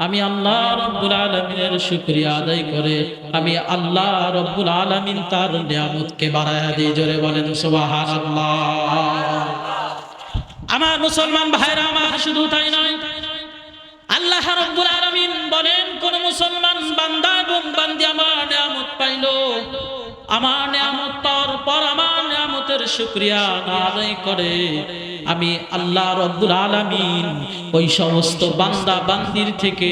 আমি আল্লাহ রব্বুল আলমিনের শুক্রিয়া আদায় করে, আমি আল্লাহ রব্বুল আলমিন তার নিয়ামতকে বাড়ায়া দিয়ে জোরে বলেন সুবাহান আমার মুসলমান ভাইরা, আমার শুধু তাই নয়, আল্লাহ রব্বুল আলামিন বলেন, কোন মুসলমান বান্দা এবং বান্দি আমার নিয়ামত পাইল। আমার নিয়ামত পাওয়ার পর আমার নিয়ামতের শুক্রিয়া আদায় করে। আমি আল্লাহ রব্বুল আলামিন ওই সমস্ত বান্দা বান্দির থেকে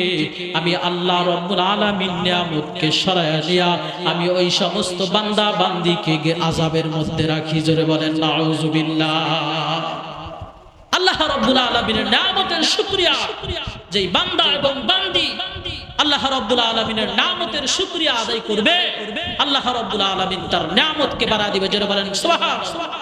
আমি আল্লাহ রব্বুল আলামিন নিয়ামতকে সরাইয়া দিয়া আমি ওই সমস্ত বান্দা বান্দিকে গে- আযাবের মধ্যে রাখি। জোরে বলেন নাউজুবিল্লাহ আল্লাহ রব্বুল আলমিনের নামতের শুক্রিয়া। যেই বান্দা এবং বান্দি আল্লাহ রব্বুল আলমিনের নামতের শুক্রিয়া আদায় করবে, আল্লাহ রব্বুল আলমিন তার নামতকে বাড়া দিবে। যেটা বলেন, সুবহান।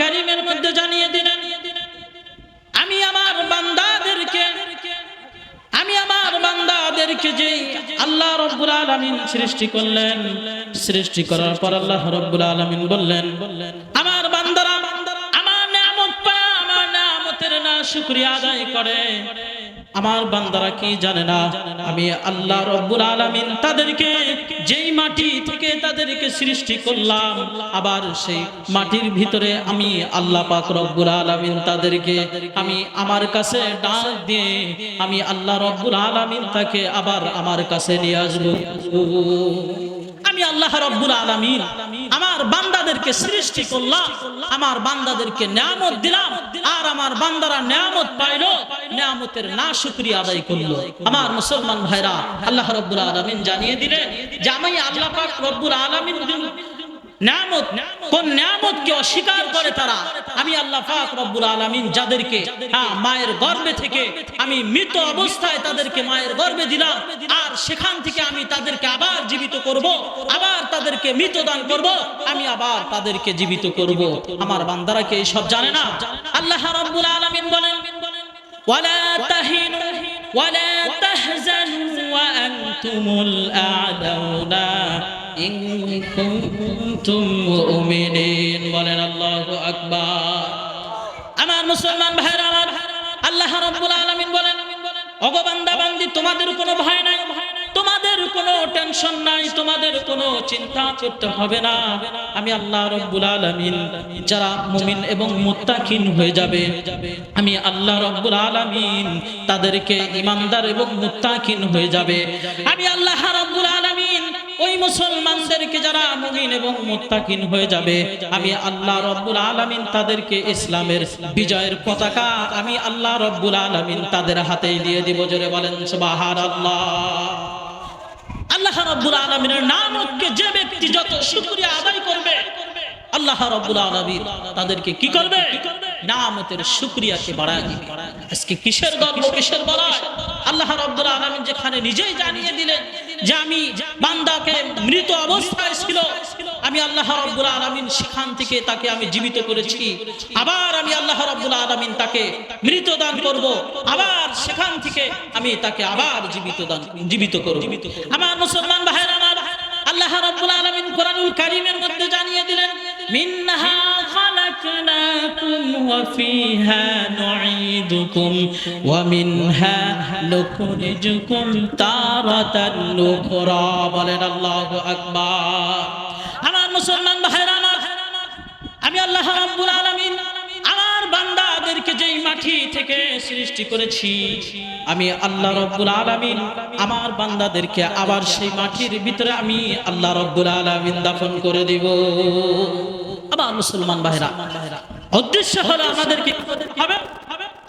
কারীমের মধ্যে জানিয়ে দিলেন, আমি আমার বান্দাদেরকে, আমি আমার বান্দাদেরকে যে আল্লাহ রব্বুল আলামিন সৃষ্টি করলেন, সৃষ্টি করার পর আল্লাহ রব্বুল আলামিন বললেন, আমার বান্দারা আমার নিয়ামত পায়, আমার নিয়ামতের না শুকরিয়া আদায় করে। আমার বান্দারা কি জানে না? আমি আল্লাহ রব্বুল আলামিন তাদেরকে যেই মাটি থেকে তাদেরকে সৃষ্টি করলাম, আবার সেই মাটির ভিতরে আমি আল্লাহ পাক রব্বুল আলামিন তাদেরকে আমি আমার কাছে ডাক দিয়ে আমি আল্লাহ রব্বুল আলামিন তাকে আবার আমার কাছে নিয়ে আসব। আমি আল্লাহ রব্বুল আলামিন আমার বান্দাদেরকে সৃষ্টি করলাম, আমার বান্দাদেরকে নিয়ামত দিলাম, আর আমার বান্দারা নিয়ামত পাইলো, নিয়ামতের না শুকরিয়া আদায় করল। আমার মুসলমান ভাইরা, আল্লাহ রব্বুল আলামিন জানিয়ে দিলেন যে, আমি আল্লাহ পাক রব্বুল আলামিন অস্বীকার করে তারা, আমি আল্লাহ যাদেরকে হ্যাঁ মায়ের থেকে আমি মৃত অবস্থায় তাদেরকে মায়ের গর্ভে দিলাম, আর সেখান থেকে আমি তাদেরকে আবার জীবিত করব, আবার তাদেরকে মৃত দান করব, আমি আবার তাদেরকে জীবিত করব। আমার বান্দারা কে সব জানে না? আল্লাহ রাব্বুল আলামিন বলেন, ওয়ালা তাহিনু, ওয়ালা ওয়া আনতুমুল ইন কুনতুম মুমিনিন। বলেন, আল্লাহু আকবার। আমার মুসলমান ভাইরা আমার আল্লাহ রাব্বুল আলামিন বলেন বান্দা, বান্দি, তোমাদের কোনো ভয় নাই? ভয় তোমাদের কোনো টেনশন নাই, তোমাদের কোনো চিন্তা করতে হবে না। আমি আল্লাহ রব্বুল আলামিন, যারা মুমিন এবং মুত্তাকিন হয়ে যাবে, আমি আল্লাহ রব্বুল আলামিন তাদেরকে ইমানদার এবং মুত্তাকিন হয়ে যাবে। আমি আল্লাহ রব্বুল আলামিন ওই মুসলমানদেরকে যারা মুমিন এবং মুত্তাকিন হয়ে যাবে, আমি আল্লাহ রব্বুল আলামিন তাদেরকে ইসলামের বিজয়ের পতাকা আমি আল্লাহ রব্বুল আলামিন তাদের হাতেই দিয়ে দিব। জোরে বলেন, সুবহানাল্লাহ। আল্লাহ রব্বুল আলমিনের নামকে যে ব্যক্তি যত শুকরিয়া আদায় করবে, আল্লাহ রব্বুল আলামিন তাদেরকে কি করবে? নামতের দিবে। আজকে কিসের গর্ব কিসের আল্লাহ যেখানে নিজেই জানিয়ে দিলেন যে আমি বান্দাকে মৃত অবস্থায় ছিল আমি আল্লাহ রব্বুল আলমিন সেখান থেকে তাকে আমি জীবিত করেছি। আবার আমি আল্লাহ রব্বুল আলমিন তাকে মৃত দান করব। আবার সেখান থেকে আমি তাকে আবার জীবিত দান, জীবিত করব। আমার মুসলমান ভাইরা আমার আল্লাহ রাব্বুল আলামিন কোরআনুল কারিমের মধ্যে জানিয়ে দিলেন মিনহা খালাকনাকুম ওয়া বলেন আল্লাহু আকবার। মুসলমান ভাইরা আমার, আমি আল্লাহ রাব্বুল আলামিন আমার বান্দাদেরকে যেই মাটি থেকে সৃষ্টি করেছি, আমি আল্লাহ রব্বুল আলামিন আমার বান্দাদেরকে আবার সেই মাটির ভিতরে আমি আল্লাহ রব্বুল আলামিন দাফন করে দিব। আবার মুসলমান ভাইরা উদ্দেশ্য হলো আমাদেরকে হবে?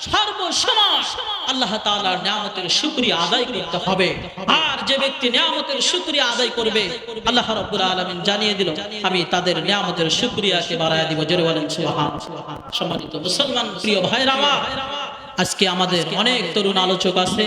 সর্বসময় আদায় করতে হবে। আর যে ব্যক্তি নিয়ামতের শুকরিয়া আদায় করবে, আল্লাহ রাব্বুল আলামিন জানিয়ে দিল, আমি তাদের নিয়ামতের শুকরিয়াকে বাড়ায় দিব। জোরে বলেন সুবহান সম্মানিত মুসলমান, প্রিয় ভাইরা আজকে আমাদের অনেক তরুণ আলোচক আছে।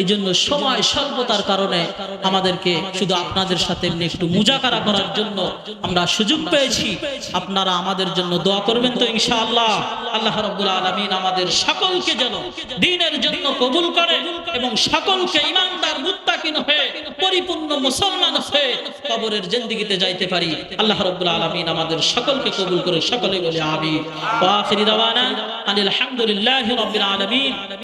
এই জন্য সময় স্বল্পতার কারণে আমাদেরকে শুধু আপনাদের সাথে এমনি একটু মুজাকারা করার জন্য আমরা সুযোগ পেয়েছি। আপনারা আমাদের জন্য দোয়া করবেন তো ইনশাআল্লাহ। আল্লাহ রাব্বুল আলামিন আমাদের সকলকে যেন দ্বীনের জন্য কবুল করে এবং সকলকে ইমানদার মুত্তাকিন হয়ে পরিপূর্ণ মুসলমান হয়ে কবরের জিন্দেগিতে যাইতে পারি। আল্লাহ রাব্বুল আলামিন আমাদের সকলকে কবুল করে সকলে বলে আমিন। ওয়া আখিরি দাওয়ানা আনিল হামদুলিল্লাহি রাব্বিল আলামিন